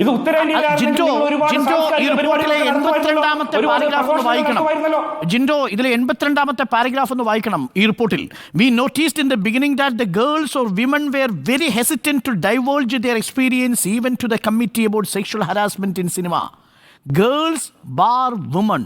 ഇത് വായിക്കണം. ജിൻഡോ ഇതിലെ എൺപത്തിരണ്ടാമത്തെ പാരഗ്രാഫ് ഒന്ന് വായിക്കണം ഈ റിപ്പോർട്ടിൽ. We noticed in the beginning that the girls or women were very hesitant to divulge their experience even to the committee about sexual harassment in cinema girls or women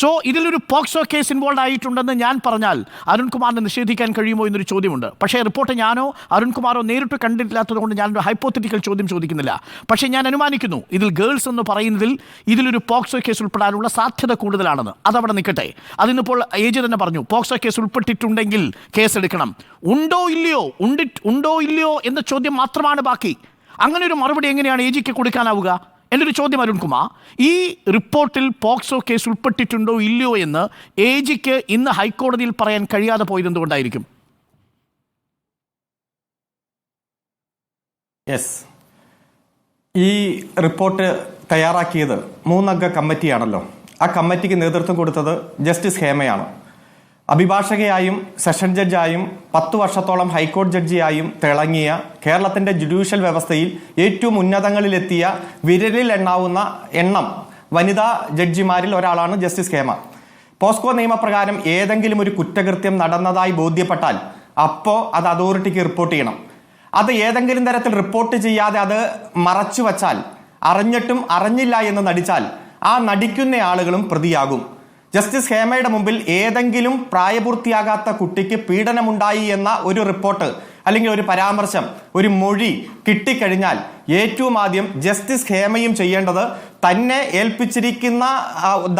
so ഇതിലൊരു POCSO case involve ആയിട്ടുണ്ടെന്ന് ഞാൻ പറഞ്ഞാൽ അരുൺകുമാറിനെ നിഷേധിക്കാൻ കഴിയുമോ എന്നൊരു ചോദ്യമുണ്ട്. പക്ഷേ report ഞാനോ അരുൺകുമാറോ നേരിട്ട് കണ്ടിട്ടില്ലാത്തതുകൊണ്ട് ഞാനൊരു ഹൈപ്പോത്തറ്റിക്കൽ ചോദ്യം ചോദിക്കുന്നില്ല. പക്ഷേ ഞാൻ അനുമാനിക്കുന്നു ഇതിൽ ഗേൾസ് എന്ന് പറയുന്നതിൽ ഇതിലൊരു പോക്സോ കേസ് ഉൾപ്പെടാനുള്ള സാധ്യത കൂടുതലാണെന്ന്. അതവിടെ നിൽക്കട്ടെ. അതിന്നിപ്പോൾ ഏജ് തന്നെ പറഞ്ഞു പോക്സോ കേസ് ഉൾപ്പെട്ടിട്ടുണ്ടെങ്കിൽ കേസ് എടുക്കണം ഉണ്ടോ ഇല്ലയോ? ഉണ്ടിട്ട് ഉണ്ടോ ഇല്ലയോ എന്ന ചോദ്യം മാത്രമാണ് ബാക്കി. അങ്ങനെ ഒരു മറുപടി എങ്ങനെയാണ് ഏജിക്ക് കൊടുക്കാനാവുക? എന്റെ ഒരു ചോദ്യം അരുൺകുമാർ. ഈ റിപ്പോർട്ടിൽ പോക്സോ കേസ് ഉൾപ്പെട്ടിട്ടുണ്ടോ ഇല്ലയോ എന്ന് എ ജിക്ക് ഇന്ന് ഹൈക്കോടതിയിൽ പറയാൻ കഴിയാതെ പോയത് എന്തുകൊണ്ടായിരിക്കും? യെസ് ഈ റിപ്പോർട്ട് തയ്യാറാക്കിയത് മൂന്നംഗ കമ്മിറ്റിയാണല്ലോ. ആ കമ്മിറ്റിക്ക് നേതൃത്വം കൊടുത്തത് ജസ്റ്റിസ് ഹേമയാണ്. അഭിഭാഷകയായും സെഷൻ ജഡ്ജായും പത്തു വർഷത്തോളം ഹൈക്കോടതി ജഡ്ജിയായും തിളങ്ങിയ കേരളത്തിന്റെ ജുഡീഷ്യൽ വ്യവസ്ഥയിൽ ഏറ്റവും ഉന്നതങ്ങളിലെത്തിയ വിരലിൽ എണ്ണാവുന്ന എണ്ണം വനിതാ ജഡ്ജിമാരിൽ ഒരാളാണ് ജസ്റ്റിസ് ഹേമ. പോസ്കോ നിയമപ്രകാരം ഏതെങ്കിലും ഒരു കുറ്റകൃത്യം നടന്നതായി ബോധ്യപ്പെട്ടാൽ അപ്പോൾ അത് അതോറിറ്റിക്ക് റിപ്പോർട്ട് ചെയ്യണം. അത് ഏതെങ്കിലും തരത്തിൽ റിപ്പോർട്ട് ചെയ്യാതെ അത് മറച്ചു വച്ചാൽ അറിഞ്ഞിട്ടും അറിഞ്ഞില്ല എന്ന് നടിച്ചാൽ ആ നടിക്കുന്ന ആളുകളും പ്രതിയാകും. ജസ്റ്റിസ് ഹേമയുടെ മുമ്പിൽ ഏതെങ്കിലും പ്രായപൂർത്തിയാകാത്ത കുട്ടിക്ക് പീഡനമുണ്ടായി എന്ന ഒരു റിപ്പോർട്ട് അല്ലെങ്കിൽ ഒരു പരാമർശം ഒരു മൊഴി കിട്ടിക്കഴിഞ്ഞാൽ ഏറ്റവും ആദ്യം ജസ്റ്റിസ് ഹേമയും ചെയ്യേണ്ടത് തന്നെ ഏൽപ്പിച്ചിരിക്കുന്ന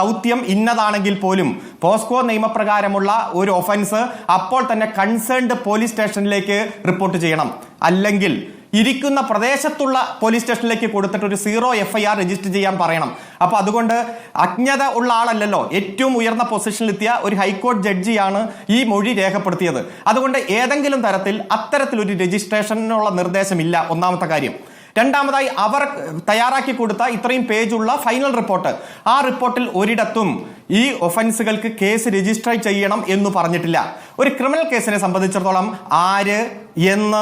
ദൗത്യം ഇന്നതാണെങ്കിൽ പോലും പോസ്കോ നിയമപ്രകാരമുള്ള ഒരു ഒഫൻസ് അപ്പോൾ തന്നെ കൺസേൺഡ് പോലീസ് സ്റ്റേഷനിലേക്ക് റിപ്പോർട്ട് ചെയ്യണം. അല്ലെങ്കിൽ ഇരിക്കുന്ന പ്രദേശത്തുള്ള പോലീസ് സ്റ്റേഷനിലേക്ക് കൊടുത്തിട്ട് ഒരു zero F I R register ചെയ്യാൻ പറയണം. അപ്പോൾ അതുകൊണ്ട് അജ്ഞത ഉള്ള ആളല്ലല്ലോ. ഏറ്റവും ഉയർന്ന പൊസിഷനിലെത്തിയ ഒരു ഹൈക്കോടതി ജഡ്ജിയാണ് ഈ മൊഴി രേഖപ്പെടുത്തിയത്. അതുകൊണ്ട് ഏതെങ്കിലും തരത്തിൽ അത്തരത്തിലൊരു രജിസ്ട്രേഷനുള്ള നിർദ്ദേശമില്ല. ഒന്നാമത്തെ കാര്യം. രണ്ടാമതായി അവർ തയ്യാറാക്കി കൊടുത്ത ഇത്രയും പേജുള്ള ഫൈനൽ റിപ്പോർട്ട് ആ റിപ്പോർട്ടിൽ ഒരിടത്തും ഈ ഒഫൻസുകൾക്ക് കേസ് രജിസ്റ്റർ ചെയ്യണം എന്ന് പറഞ്ഞിട്ടില്ല. ഒരു ക്രിമിനൽ കേസിനെ സംബന്ധിച്ചിടത്തോളം ആര് എന്ന്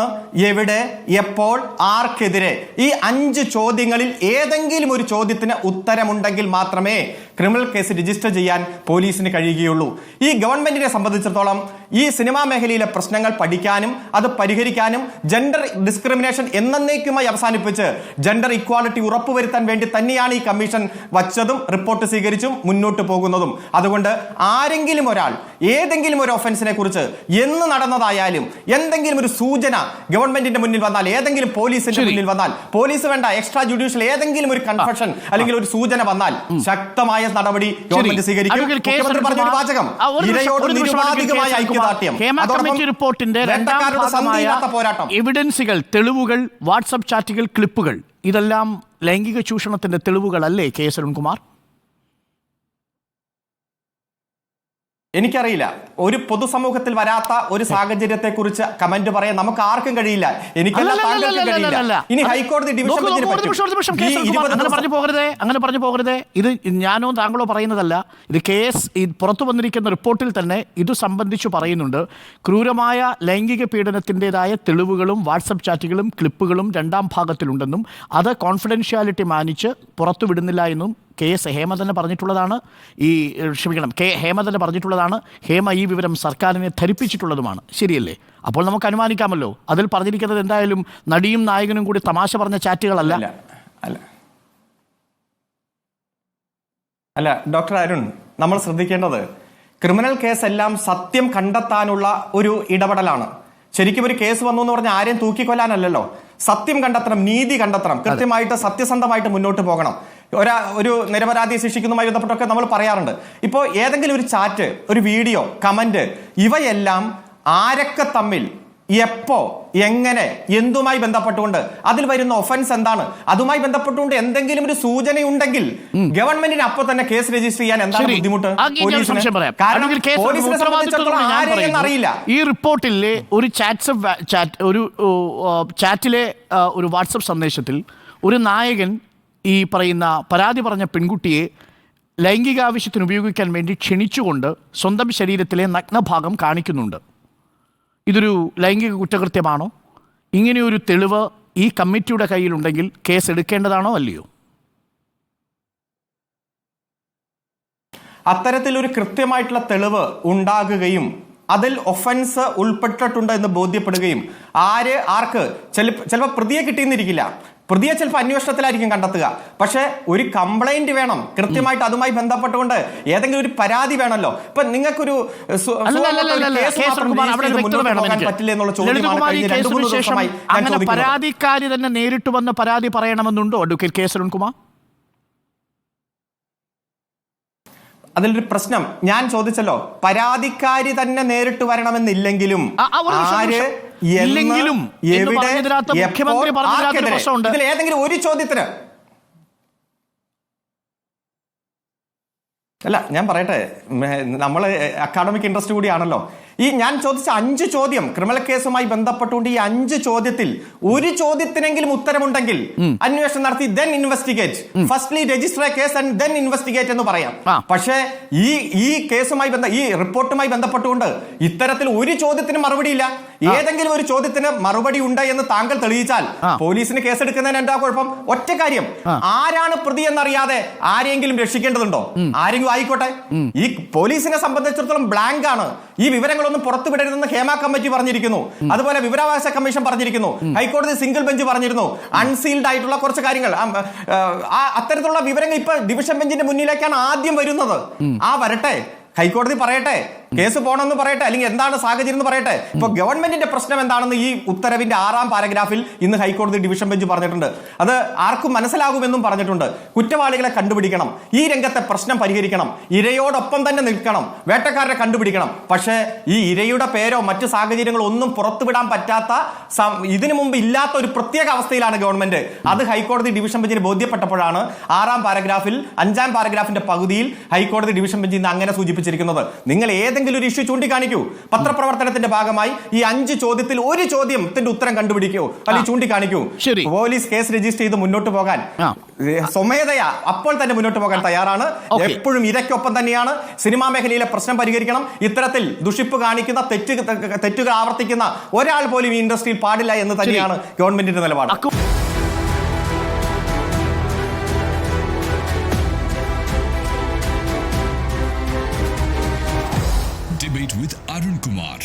എവിടെ എപ്പോൾ ആർക്കെതിരെ ഈ അഞ്ച് ചോദ്യങ്ങളിൽ ഏതെങ്കിലും ഒരു ചോദ്യത്തിന് ഉത്തരമുണ്ടെങ്കിൽ മാത്രമേ ക്രിമിനൽ കേസ് രജിസ്റ്റർ ചെയ്യാൻ പോലീസിന് കഴിയുകയുള്ളൂ. ഈ ഗവൺമെന്റിനെ സംബന്ധിച്ചിടത്തോളം ഈ സിനിമാ മേഖലയിലെ പ്രശ്നങ്ങൾ പഠിക്കാനും അത് പരിഹരിക്കാനും ജെൻഡർ ഡിസ്ക്രിമിനേഷൻ എന്നേക്കുമായി അവസാനിപ്പിച്ച് ജെൻഡർ ഇക്വാളിറ്റി ഉറപ്പുവരുത്താൻ വേണ്ടി തന്നെയാണ് ഈ കമ്മീഷൻ വച്ചതും റിപ്പോർട്ട് സ്വീകരിച്ചും മുന്നോട്ട് പോകുന്നതും. അതുകൊണ്ട് ആരെങ്കിലും ഒരാൾ ഏതെങ്കിലും ഒരു ഒഫൻസിനെ കുറിച്ച് എന്ന് നടന്നതായാലും എന്തെങ്കിലും ഒരു സൂചന ഗവൺമെന്റിന്റെ മുന്നിൽ വന്നാൽ ഏതെങ്കിലും പോലീസിന്റെ മുന്നിൽ വന്നാൽ പോലീസ് വേണ്ട എക്സ്ട്രാ ജുഡീഷ്യൽ ഏതെങ്കിലും ഒരു കൺഫഷൻ അല്ലെങ്കിൽ ഒരു സൂചന വന്നാൽ ശക്തമായ നടപടി ഗവൺമെന്റ് സ്വീകരിക്കും. മുഖ്യമന്ത്രി വാചകം ആ, ഒരു നിമിഷം, ഇരയോട് നിരുപാധികമായ ഐക്യദാർഢ്യം. റിപ്പോർട്ടിന്റെ രണ്ടാം പോരാട്ടം. എവിഡൻസുകൾ തെളിവുകൾ വാട്സപ്പ് ചാറ്റുകൾ ക്ലിപ്പുകൾ ഇതെല്ലാം ലൈംഗിക ചൂഷണത്തിന്റെ തെളിവുകളല്ലേ കെ എസ് അരുൺകുമാർ? എനിക്കറിയില്ല. ഒരു പൊതുസമൂഹത്തിൽ വരാത്ത ഒരു സാഹചര്യത്തെ കുറിച്ച് കമന്റ് പറയാൻ നമുക്ക് ആർക്കും കഴിയില്ല. എനിക്കല്ല താങ്കൾക്കും കഴിയില്ല. ഇനി ഹൈക്കോടതി ഡിവിഷൻ അങ്ങനെ പറഞ്ഞു പോകരുതേ അങ്ങനെ പറഞ്ഞു പോകരുതേ. ഇത് ഞാനോ താങ്കളോ പറയുന്നതല്ല. ഇത് കേസ് പുറത്തു വന്നിരിക്കുന്ന റിപ്പോർട്ടിൽ തന്നെ ഇത് സംബന്ധിച്ച് പറയുന്നുണ്ട്. ക്രൂരമായ ലൈംഗിക പീഡനത്തിന്റെതായ തെളിവുകളും വാട്സപ്പ് ചാറ്റുകളും ക്ലിപ്പുകളും രണ്ടാം ഭാഗത്തിലുണ്ടെന്നും അത് കോൺഫിഡൻഷ്യാലിറ്റി മാനിച്ച് പുറത്തുവിടുന്നില്ല എന്നും കെ എസ് ഹേമ തന്നെ പറഞ്ഞിട്ടുള്ളതാണ്. ഈ ക്ഷമിക്കണം കെ ഹേമ തന്നെ പറഞ്ഞിട്ടുള്ളതാണ്. ഹേമ ഈ വിവരം സർക്കാരിനെ ധരിപ്പിച്ചിട്ടുള്ളതുമാണ്. ശരിയല്ലേ? അപ്പോൾ നമുക്ക് അനുമാനിക്കാമല്ലോ. അതിൽ പറഞ്ഞിരിക്കുന്നത് എന്തായാലും നടിയും നായകനും കൂടി തമാശ പറഞ്ഞ ചാറ്റുകളല്ല. അല്ല അല്ല. ഡോക്ടർ അരുൺ നമ്മൾ ശ്രദ്ധിക്കേണ്ടത് ക്രിമിനൽ കേസ് എല്ലാം സത്യം കണ്ടെത്താനുള്ള ഒരു ഇടപെടലാണ്. ശരിക്കും ഒരു കേസ് വന്നു എന്ന് പറഞ്ഞാൽ ആരെയും തൂക്കിക്കൊല്ലാനല്ലല്ലോ. സത്യം കണ്ടെത്തണം നീതി കണ്ടെത്തണം കൃത്യമായിട്ട് സത്യസന്ധമായിട്ട് മുന്നോട്ട് പോകണം. ഒരാ ഒരു നിരപരാധിയെ ശിക്ഷിക്കുന്നതുമായി ബന്ധപ്പെട്ടൊക്കെ നമ്മൾ പറയാറുണ്ട്. ഇപ്പോൾ ഏതെങ്കിലും ഒരു ചാറ്റ് ഒരു വീഡിയോ കമന്റ് ഇവയെല്ലാം ആരൊക്കെ തമ്മിൽ എപ്പോ എങ്ങനെ എന്തുമായി ബന്ധപ്പെട്ടുകൊണ്ട് അതിൽ വരുന്ന ഒഫൻസ് എന്താണ്? അതുമായി ബന്ധപ്പെട്ടുകൊണ്ട് എന്തെങ്കിലും ഒരു സൂചനയുണ്ടെങ്കിൽ ഗവൺമെന്റിന് അപ്പൊ തന്നെ കേസ് രജിസ്റ്റർ ചെയ്യാൻ എന്താണ് ബുദ്ധിമുട്ട്? പോലീസിന്? അറിയില്ല. ഈ റിപ്പോർട്ടിലെ ഒരു ചാറ്റ്സ് ചാറ്റ് ഒരു ചാറ്റിലെ ഒരു വാട്സപ്പ് സന്ദേശത്തിൽ ഒരു നായകൻ ഈ പറയുന്ന പരാതി പറഞ്ഞ പെൺകുട്ടിയെ ലൈംഗിക ആവശ്യത്തിന് ഉപയോഗിക്കാൻ വേണ്ടി ക്ഷണിച്ചുകൊണ്ട് സ്വന്തം ശരീരത്തിലെ നഗ്നഭാഗം കാണിക്കുന്നുണ്ട്. ഇതൊരു ലൈംഗിക കുറ്റകൃത്യമാണോ? ഇങ്ങനെയൊരു തെളിവ് ഈ കമ്മിറ്റിയുടെ കയ്യിലുണ്ടെങ്കിൽ കേസ് എടുക്കേണ്ടതാണോ അല്ലയോ? അത്തരത്തിലൊരു കൃത്യമായിട്ടുള്ള തെളിവ് ഉണ്ടാകുകയും അതിൽ ഒഫൻസ് ഉൾപ്പെട്ടിട്ടുണ്ട് എന്ന് ബോധ്യപ്പെടുകയും ആര് ആർക്ക് ചിലപ്പോൾ പ്രതിയെ കിട്ടിയെന്നിരിക്കില്ല. പ്രതിയെ ചിലപ്പോൾ അന്വേഷണത്തിലായിരിക്കും കണ്ടെത്തുക. പക്ഷേ ഒരു കംപ്ലൈന്റ് വേണം. കൃത്യമായിട്ട് അതുമായി ബന്ധപ്പെട്ടുകൊണ്ട് ഏതെങ്കിലും ഒരു പരാതി വേണമല്ലോ. ഇപ്പൊ നിങ്ങൾക്കൊരു അങ്ങനെ പരാതിക്കാരി തന്നെ നേരിട്ട് വന്ന് പരാതി പറയണമെന്നുണ്ടോ? അഡ്വക്കേറ്റ് കെ സുരൺകുമാർ അതിലൊരു പ്രശ്നം. ഞാൻ ചോദിച്ചല്ലോ. പരാതിക്കാരി തന്നെ നേരിട്ട് വരണമെന്നില്ലെങ്കിലും ആര് ഇല്ലെങ്കിലും മുഖ്യമന്ത്രി പ്രശ്നമുണ്ട്. ഇതിൽ ഏതെങ്കിലും ഒരു ചോദ്യത്തിന്. അല്ല ഞാൻ പറയട്ടെ. നമ്മൾ അക്കാഡമിക് ഇൻട്രസ്റ്റ് കൂടിയാണല്ലോ. ഈ ഞാൻ ചോദിച്ച അഞ്ച് ചോദ്യം ക്രിമിനൽ കേസുമായി ബന്ധപ്പെട്ടുകൊണ്ട് ഈ അഞ്ച് ചോദ്യത്തിൽ ഒരു ചോദ്യത്തിനെങ്കിലും ഉത്തരമുണ്ടെങ്കിൽ അന്വേഷണം നടത്തി then investigate firstly register case and then investigate എന്ന് പറയാം. പക്ഷേ ഈ ഈ കേസുമായി ബന്ധ ഈ റിപ്പോർട്ടുമായി ബന്ധപ്പെട്ടുകൊണ്ട് ഇത്തരത്തിൽ ഒരു ചോദ്യത്തിന് മറുപടിയില്ല ഏതെങ്കിലും ഒരു ചോദ്യത്തിന് മറുപടി ഉണ്ട് എന്ന് താങ്കൾ തെളിയിച്ചാൽ. പോലീസിന് കേസെടുക്കുന്നതിന് എന്താ കുഴപ്പം? ഒറ്റ കാര്യം. ആരാണ് പ്രതി എന്നറിയാതെ ആരെങ്കിലും രക്ഷിക്കേണ്ടതുണ്ടോ? ആരെങ്കിലും ആയിക്കോട്ടെ. ഈ പോലീസിനെ സംബന്ധിച്ചിടത്തോളം ബ്ലാങ്ക് ആണ്. ഈ വിവരങ്ങളൊന്നും പുറത്തുവിടരുതെന്ന് ഹേമ കമ്മിറ്റി പറഞ്ഞിരിക്കുന്നു. അതുപോലെ വിവരാവകാശ കമ്മീഷൻ പറഞ്ഞിരിക്കുന്നു. ഹൈക്കോടതി സിംഗിൾ ബെഞ്ച് പറഞ്ഞിരുന്നു. അൺസീൽഡ് ആയിട്ടുള്ള കുറച്ച് കാര്യങ്ങൾ. അത്തരത്തിലുള്ള വിവരങ്ങൾ ഇപ്പൊ ഡിവിഷൻ ബെഞ്ചിന്റെ മുന്നിലേക്കാണ് ആദ്യം വരുന്നത്. ആ വരട്ടെ. ഹൈക്കോടതി പറയട്ടെ. കേസ് പോണെന്ന് പറയട്ടെ അല്ലെങ്കിൽ എന്താണ് സാഹചര്യം എന്ന് പറയട്ടെ. ഇപ്പൊ ഗവൺമെന്റിന്റെ പ്രശ്നം എന്താണെന്ന് ഈ ഉത്തരവിന്റെ ആറാം പാരഗ്രാഫിൽ ഇന്ന് ഹൈക്കോടതി ഡിവിഷൻ ബെഞ്ച് പറഞ്ഞിട്ടുണ്ട്. അത് ആർക്കും മനസ്സിലാകുമെന്നും പറഞ്ഞിട്ടുണ്ട്. കുറ്റവാളികളെ കണ്ടുപിടിക്കണം ഈ രംഗത്തെ പ്രശ്നം പരിഹരിക്കണം ഇരയോടൊപ്പം തന്നെ നിൽക്കണം വേട്ടക്കാരനെ കണ്ടുപിടിക്കണം. പക്ഷേ ഈ ഇരയുടെ പേരോ മറ്റു സാഹചര്യങ്ങളോ ഒന്നും പുറത്തുവിടാൻ പറ്റാത്ത ഇതിനു മുമ്പ് ഇല്ലാത്ത ഒരു പ്രത്യേക അവസ്ഥയിലാണ് ഗവൺമെന്റ്. അത് ഹൈക്കോടതി ഡിവിഷൻ ബെഞ്ചിന് ബോധ്യപ്പെട്ടപ്പോഴാണ് ആറാം പാരഗ്രാഫിൽ അഞ്ചാം പാരഗ്രാഫിന്റെ പകുതിയിൽ ഹൈക്കോടതി ഡിവിഷൻ ബെഞ്ച് ഇന്ന് അങ്ങനെ സൂചിപ്പിച്ചിരിക്കുന്നത്. നിങ്ങൾ ഏതെങ്കിലും ഒരു ഇഷ്യൂ ചൂണ്ടിക്കാണിക്കൂ. പത്രപ്രവർത്തനത്തിന്റെ ഭാഗമായി ഈ അഞ്ച് ചോദ്യത്തിൽ ഒരു ചോദ്യത്തിന്റെ ഉത്തരം കണ്ടുപിടിക്കൂ. അല്ലെങ്കിൽ ചൂണ്ടിക്കാണിക്കൂ. പോലീസ് കേസ് രജിസ്റ്റർ ചെയ്ത് മുന്നോട്ട് പോകാൻ. സ്വമേധയാ അപ്പോൾ തന്നെ മുന്നോട്ട് പോകാൻ തയ്യാറാണ്. എപ്പോഴും ഇരയ്ക്കൊപ്പം തന്നെയാണ്. സിനിമാ മേഖലയിലെ പ്രശ്നം പരിഹരിക്കണം. ഇത്തരത്തിൽ ദുഷിപ്പ് കാണിക്കുന്ന തെറ്റ് തെറ്റുകൾ ആവർത്തിക്കുന്ന ഒരാൾ പോലും ഈ ഇൻഡസ്ട്രിയിൽ പാടില്ല എന്ന് തന്നെയാണ് ഗവൺമെന്റിന്റെ നിലപാട്. With Arun Kumar.